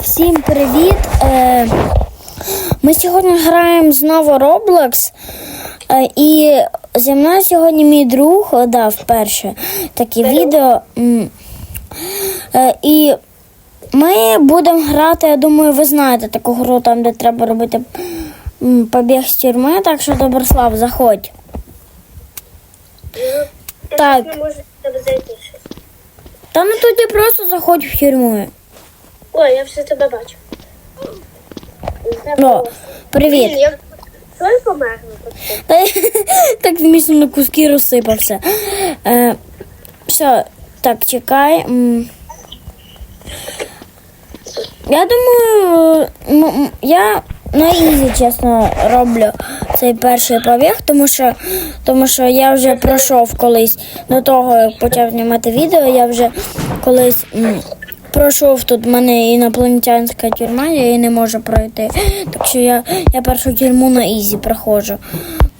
Всім привіт! Е, ми сьогодні граємо знову Roblox. Е, і зі мною сьогодні мій друг дав перше таке відео. Е, і ми будемо грати, я думаю, ви знаєте таку гру, там, де треба робити побіг з тюрми, так що Доброслав, заходь. Так. Зайти щось. Та ну тоді просто заходь в тюрму. Ой, я вже тебе бачу. О, привіт. Блін, я той помер. Та так вмісно на куски розсипався. Е, все, так, чекай. М. Я думаю, м- м, я на ізі, чесно, роблю цей перший побіг, тому що, тому що я вже пройшов колись до того, як почав знімати відео, я вже колись м, пройшов тут в мене інопланетянська тюрма, я її не можу пройти. Так що я, я першу тюрму на ізі проходжу.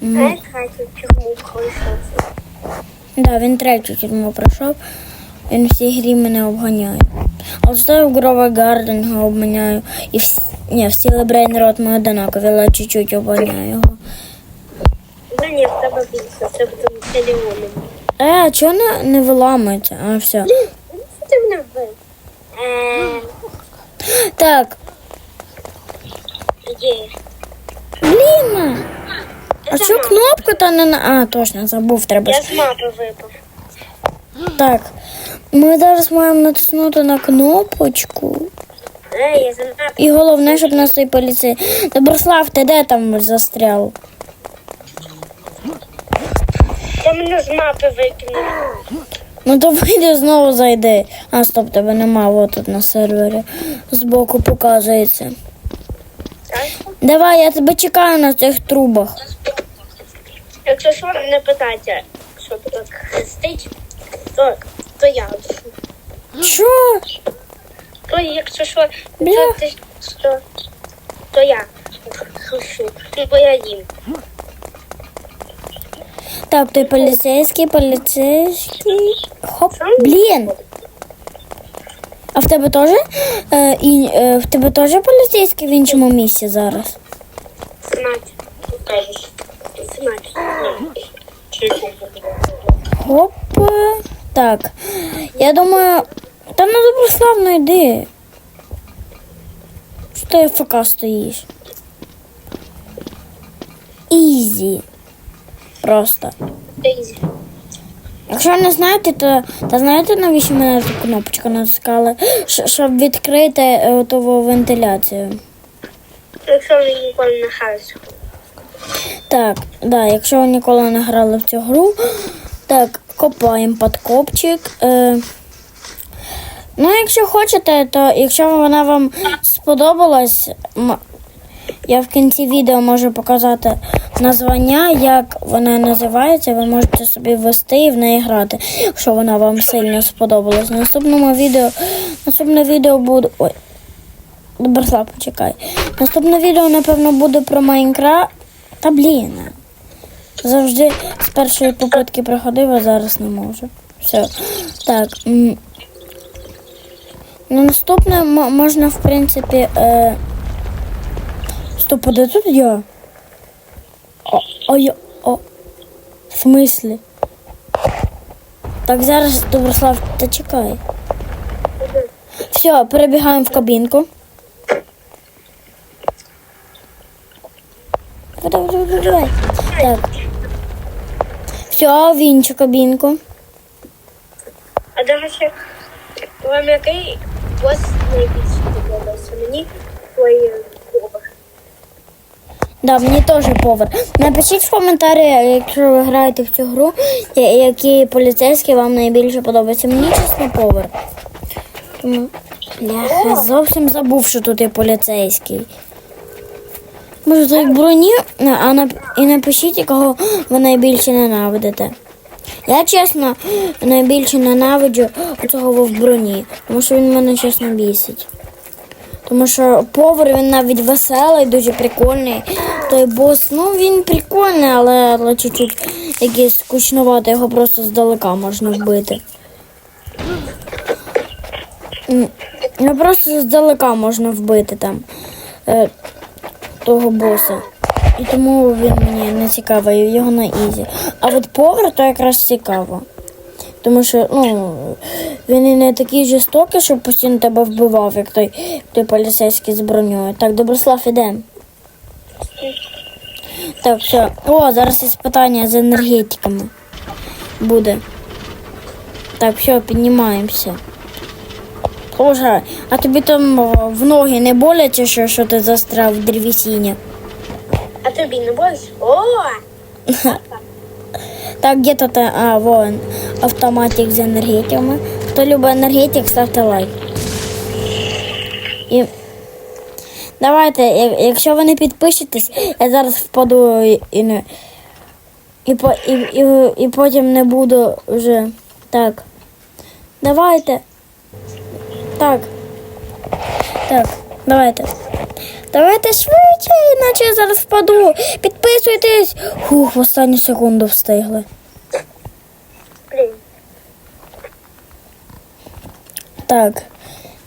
Я третю чому пройшов. Да, він третю тюрму пройшов. Він в цій грі мене обганяє. А от в Грова Гарден обганяю. І в, ні, в Celebrate Рот ми одинакові, але чуть-чуть обганяю його. Да ні, в тебе більше, це буде. Е, а чого не, не виламується? А, все. Блін, ну що ти мене вбив? Е, Так, є. блін. А що кнопка та не на. А, точно, забув, треба Я з мапи випав. Так. Ми зараз маємо натиснути на кнопочку. Е, я за мапи. І головне, щоб нас той поліцей. Доброслав, ти де там застряв? Та мене з мапи викинули. Ну то вийди знову зайди. А, стоп, тебе нема, от тут на сервері. Збоку показується. Так? Давай, я тебе чекаю на цих трубах. Якщо що, не питайте, що тут хрестить, то, то я. Що? То якщо що, то, ти, то, то я хрещу. Бо я їм. Так, той поліцейський, поліцейський. Хоп, блін. А в тебе теж? Е, і, е, в тебе теж поліцейський в іншому місці зараз? Знать. Кажеш. Знать. Хоп. Так. Я думаю. Та ну доброславно йди. Що ти ФК стоїш? Ізі. Просто. Дейзі. Якщо не знаєте, то, то знаєте, навіщо мене ту кнопочку натискали? Щ- Щоб відкрити е, отову вентиляцію. Якщо ви ніколи не хаос. Так, да, якщо ви ніколи не грали в цю гру, так, копаємо подкопчик. Е, ну, якщо хочете, то якщо вона вам сподобалась, м- я в кінці відео можу показати названня, як вона називається, ви можете собі ввести і в неї грати, якщо вона вам сильно сподобалась. Наступному відео, наступне відео буде. Ой. Доброслав, почекай. Наступне відео, напевно, буде про Майнкрафт. Та блін. Завжди з першої попитки проходив, а зараз не можу. Все. Так. Наступне можна, в принципі. Е... Стоп, а тут я? О, а я. О. В смислі? Так, зараз, Доброслав, та чекай. Все, перебігаємо в кабінку. Так. Все, в іншу кабінку. А до речі, вам який бос найбільше подобався? Мені твої. Да, мені теж повар. Напишіть в коментарі, якщо ви граєте в цю гру, я- які поліцейські вам найбільше подобаються. Мені чесно повар. Тому, бляха, зовсім забув, що тут є поліцейський. Може, той в броні, а нап... і напишіть, кого ви найбільше ненавидите. Я чесно найбільше ненавиджу цього в броні, тому що він мене чесно бісить. Тому що повар він навіть веселий, дуже прикольний. Той бос, ну він прикольний, але, але чуть-чуть якийсь скучновато, його просто здалека можна вбити. Ну просто здалека можна вбити там е, того боса. І тому він мені не цікавий, його на ізі. А от повар то якраз цікаво. Тому що ну, він і не такий жорстокий, що постійно тебе вбивав, як той, той поліцейський з броньою. Так, Доброслав, ідемо. Так, все. О, зараз є питання з енергетиками. Буде. Так, все, піднімаємося. Слушай, а тобі там в ноги не боляче, що, що ти застряв в древесині? А тобі не боїш? О! Так, где-то та, а, вон, автоматик з енергетиками. Хто любить енергетик, ставте лайк. І давайте, якщо ви не підпишетесь, я зараз впаду і, і. І, і, і, потім не буду вже. Так. Давайте. Так. Так, давайте. Давайте швидше, іначе я зараз впаду. Підписуйтесь. Фух, в останню секунду встигли. Блін. Так.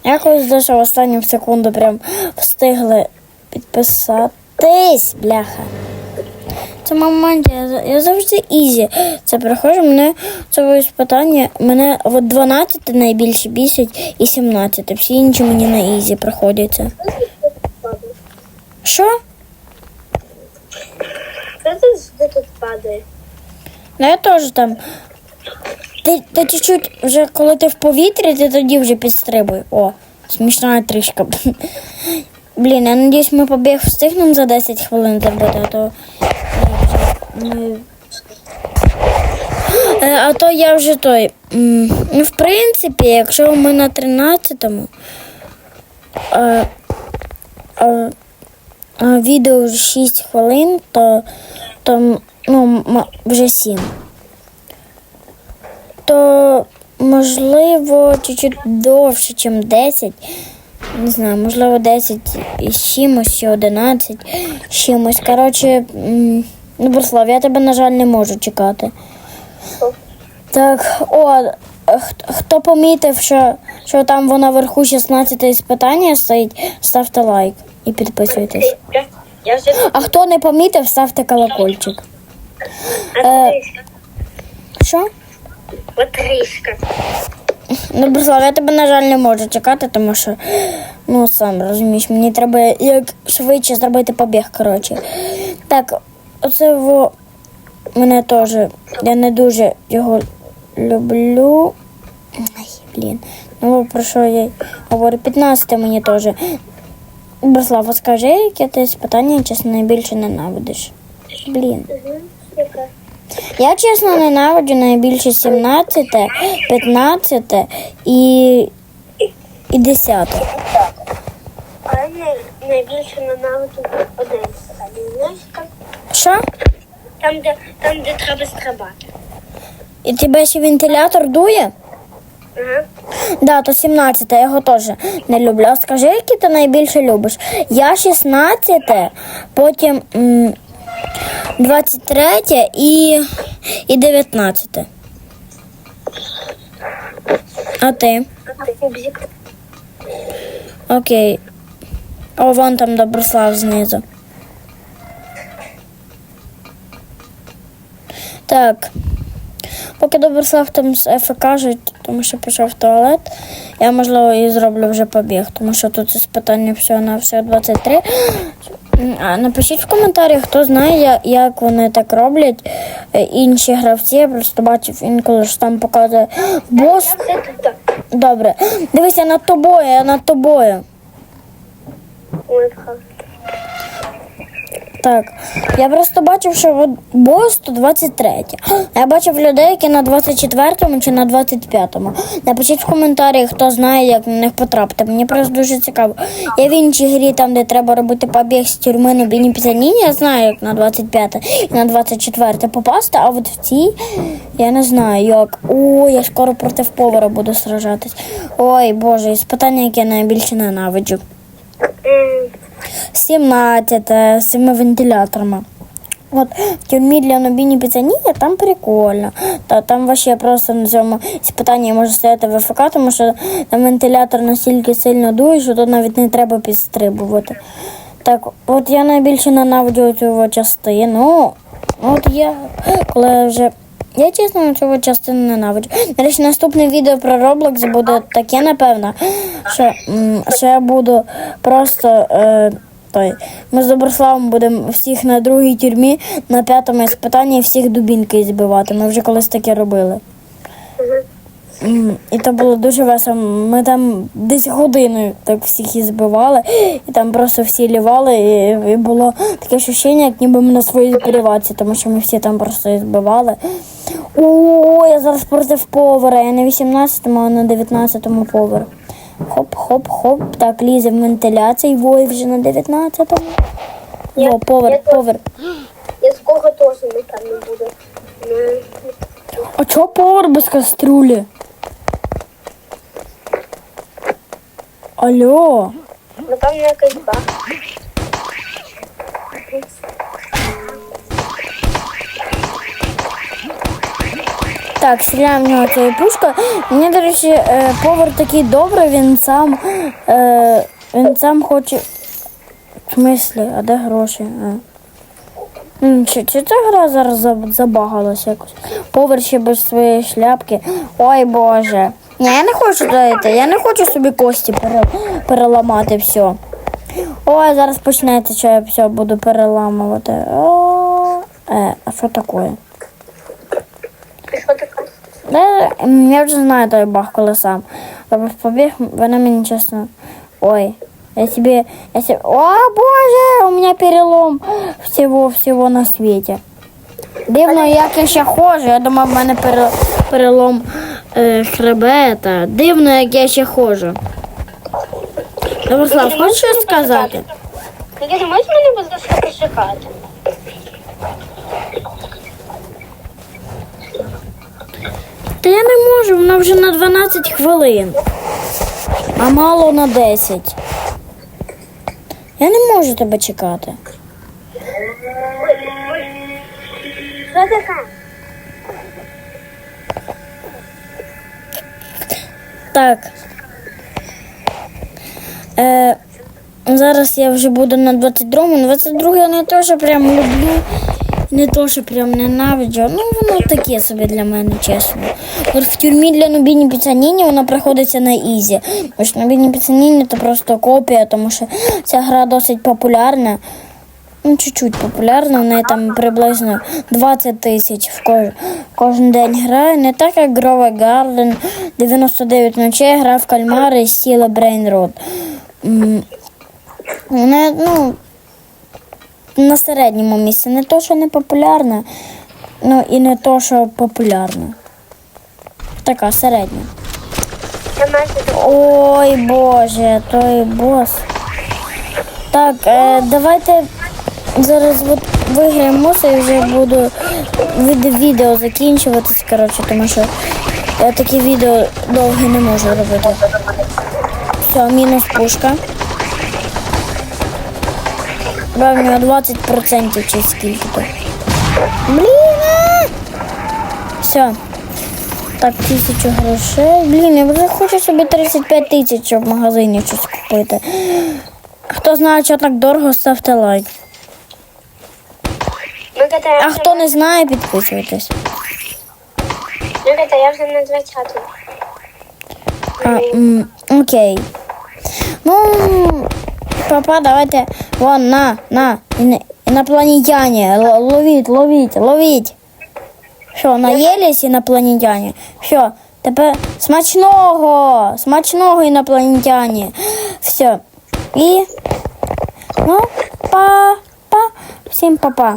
Якось дуже в останню секунду прям встигли підписатись, бляха. Це момент, я, я завжди ізі. Це приходжу, мене це питання. Мене от 12 найбільше бісить і 17. Всі інші мені на ізі приходяться. Що? Тут де тут падає? Ну я теж там. Ти, ти чуть-чуть вже коли ти в повітрі, ти тоді вже підстрибуй. О, смішна трішка. Блін, я надіюсь, ми побіг встигнемо за 10 хвилин зробити, а то. не- Е, А то я вже той. Ну, в принципі, якщо ми на 13-му, а, а, а відео вже 6 хвилин, то, то ну, вже 7. То можливо чуть-чуть довше, ніж 10. Не знаю, можливо, 10 із чимось, чи 11 з чимось. Коротше, ну, Борислав, я тебе, на жаль, не можу чекати. Так, о, хто помітив, що, що там вона вверху 16 спитання стоїть, ставте лайк і підписуйтесь. А хто не помітив, ставте колокольчик. а трішка. Що? Отришка. Ну, Борислав, я тебе, на жаль, не можу чекати, тому що, ну, сам розумієш, мені треба як швидше зробити побіг, коротше. Так, оце во мене теж. Я не дуже його люблю. Ай, блін. Ну, про що я говорю? 15 мені теж. Борислав, скажи, яке ти з питання, чесно, найбільше ненавидиш? Блін. Яка? Я чесно ненавиджу найбільше 17, 15 і, і 10. А я най- найбільше ненавиджу один питання. Знаєш, там, Що? там, де, там, де треба стрибати. І тебе ще вентилятор дує? Ага. Да, то 17, я його теж не люблю. А скажи, який ти найбільше любиш? Я 16, потім м, 23 і, і 19. А ти? Окей. О, вон там Доброслав знизу. Так. Поки Доброслав там з Ефи кажуть, тому що пішов в туалет, я можливо і зроблю вже побіг, тому що тут із питання всього на все 23. А напишіть в коментарях, хто знає, як вони так роблять. Е, Інші гравці, я просто бачив інколи що там показує бос. Добре. Дивися над тобою, я над тобою. Так. Я просто бачив, що бос то 23. Я бачив людей, які на 24-му чи на 25-му. Напишіть в коментарях, хто знає, як на них потрапити. Мені просто дуже цікаво. Я в іншій грі, там, де треба робити побіг з тюрми на біні пізаніні, я знаю, як на 25 і на 24 попасти, а от в цій я не знаю, як. О, я скоро проти повара буду сражатись. Ой, Боже, із питання, яке я найбільше ненавиджу. М, 17 з цими вентиляторами. От в тюрмі для нобіні піцані там прикольно. Та там вообще просто на цьому іспитанні може стояти в ВФК, тому що там вентилятор настільки сильно дує, що тут навіть не треба підстрибувати. Так, от я найбільше ненавиджу цю частину. От я, коли вже. Я чесно цього частину ненавиджу. Нарешті наступне відео про Roblox буде таке, напевно, що, що я буду просто. Е, той. Ми з Доброславом будемо всіх на другій тюрмі, на п'ятому іспитанні всіх дубінки збивати. Ми вже колись таке робили. І це було дуже весело. Ми там десь годину так всіх і збивали, і там просто всі лівали, і, і було таке відчуття, як ніби ми на своїй переваці, тому що ми всі там просто і збивали. О, я зараз проти повара. Я на 18-му, а на 19-му повер. Хоп-хоп-хоп. Так, лізе в вентиляції, вой вже на 19-му. Я- О, повер, я- повер. Я сколько тоже не там не буду. А чого повар без каструлі? Алло. Напевно, якийсь баг. Так, стріляємо в нього цією пушкою. Мені, до речі, е, повар такий добрий, він сам, е, він сам хоче. В смислі, а де гроші? А. Чи, чи ця гра зараз заб- забагалась якось? Повар ще без своєї шляпки. Ой Боже. Ні, я не хочу дати, я не хочу собі кості переламати все. Ой, зараз почнеться, що я все буду переламувати. О, е, а що таке? Я вже знаю той баг, колесам. побіг, вона мені чесно. Ой, я себе, я себе. О, боже, у меня перелом всего, всего на світі. Дивно, як я ще ходжу. Я думав, в мене перелом е, хребета. Дивно, як я ще ходжу. Доброслав, хочеш щось сказати? Ти можеш мене будь ласка почекати? Та я не можу, вона вже на 12 хвилин. А мало на 10. Я не можу тебе чекати. Що таке? Так. Е, зараз я вже буду на 22-му. 22 я не то, що прям люблю, не то, що прям ненавиджу. Ну, воно таке собі для мене, чесно. От в тюрмі для Нубіні Піцаніні вона проходиться на ізі. Бо ж Нубіні Піцаніні це просто копія, тому що ця гра досить популярна. Ну, чуть-чуть популярна, в неї там приблизно 20 тисяч в кож... кожен день грає. Не так, як Grove Garden, 99 ночей гра в кальмари Сіла Road. Вона, ну, на середньому місці. Не то, що не популярна, ну і не то, що популярна. Така середня. Ой, Боже, той бос. Так, е, давайте зараз виграємо і вже буду від відео закінчуватись, коротше, тому що я такі відео довгі не можу робити. Все, мінус пушка. Нього 20% чи скільки то. Блін! Все. Так, тисячу грошей. Блін, я вже хочу собі 35 тисяч, в магазині щось купити. Хто знає, що так дорого, ставте лайк. Я А вже- хто не знає, підписуйтесь. Микита, я вже на 20 А, м, окей. Ну, папа, давайте. Вон, на, на. Іно- Інопланетяне. Л- Ловіть, ловіть, ловіть. Що, наїлись інопланетяне? Все, тепер смачного, смачного інопланетяне. Все. І. Ну, па, па. Всім папа.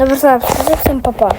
Доброслав, скажи всім папа.